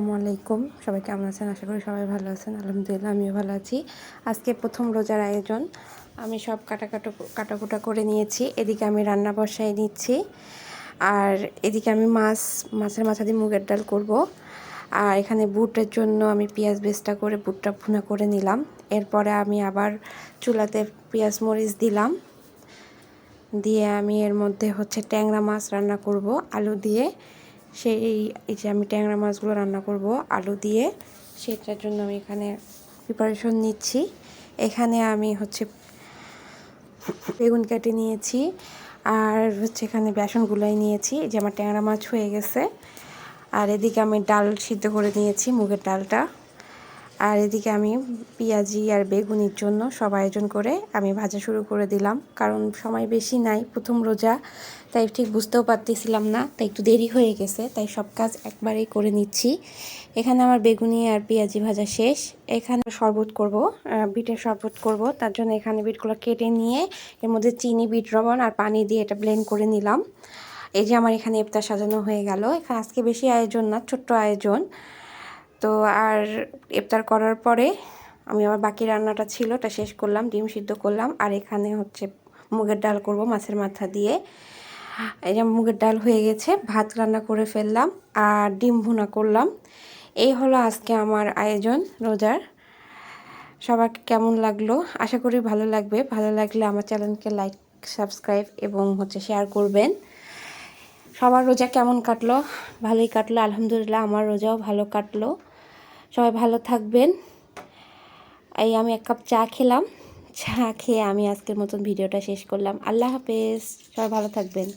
আসসালামু আলাইকুম। সবাই কেমন আছেন? আশা করি সবাই ভালো আছেন। আলহামদুলিল্লাহ, আমিও ভালো আছি। আজকে প্রথম রোজার আয়োজন। আমি সব কাটাকাটো, কাটাকুটা করে নিয়েছি। এদিকে আমি রান্না বসাই নিচ্ছি। আর এদিকে আমি মাছ, মাছের মাথা দিয়ে মুগের ডাল করব। আর এখানে বুটের জন্য আমি পেঁয়াজ বেস্তা করে, বুটটা ভুনা করে নিলাম। এরপরে আমি আবার চুলাতে পেঁয়াজ মরিচ দিলাম। দিয়ে আমি এর মধ্যে হচ্ছে ট্যাংরা মাছ রান্না করব, আলু দিয়ে। সেই এই যে আমি ট্যাংরা মাছগুলো রান্না করব, আলু দিয়ে। সেটার জন্য আমি এখানে প্রিপারেশন নিচ্ছি। এখানে আমি হচ্ছে বেগুন কেটে নিয়েছি, আর হচ্ছে এখানে বেসন গুলাই নিয়েছি। যে আমার ট্যাংরা মাছ হয়ে গেছে। আর এদিকে আমি ডাল সিদ্ধ করে নিয়েছি, মুগের ডালটা। আর এদিকে আমি পেঁয়াজি আর বেগুনির জন্য সব আয়োজন করে আমি ভাজা শুরু করে দিলাম, কারণ সময় বেশি নাই প্রথম রোজা, তাই ঠিক বুঝতেও পারতেছিলাম না, তাই একটু দেরি হয়ে গেছে, তাই সব কাজ একবারেই করে নিচ্ছি। এখানে আমার বেগুনি আর পেঁয়াজি ভাজা শেষ, এখানে শরবত করব বিটের শরবত করব, তার জন্য এখানে বিটগুলো কেটে নিয়ে এর মধ্যে চিনি, বিট লবণ আর পানি দিয়ে এটা ব্লেন্ড করে নিলাম। এই যে আমার এখানে ইফতার সাজানো হয়ে গেল, এখানে আজকে বেশি আয়োজন না, ছোট্ট আয়োজন। তো আর ইফতার করার পরে আমি আবার বাকি রান্নাটা ছিল, ওটা শেষ করলাম, ডিম সিদ্ধ করলাম। আর এখানে হচ্ছে মুগের ডাল করব মাছের মাথা দিয়ে। এই যে মুগের ডাল হয়ে গেছে, ভাত রান্না করে ফেললাম আর ডিম ভুনা করলাম। এই হলো আজকে আমার আয়োজন রোজার। সবার কেমন লাগল? আশা করি ভালো লাগবে। ভালো লাগলে আমার চ্যানেলকে লাইক, সাবস্ক্রাইব এবং হচ্ছে শেয়ার করবেন। সবার রোজা কেমন কাটলো? ভালোই কাটলো, আলহামদুলিল্লাহ আমার রোজাও ভালো কাটলো। সবাই ভালো থাকবেন। এই আমি এক কাপ চা খেলাম। চা খেয়ে আমি আজকের মতন ভিডিওটা শেষ করলাম। আল্লাহ হাফেজ। সবাই ভালো থাকবেন।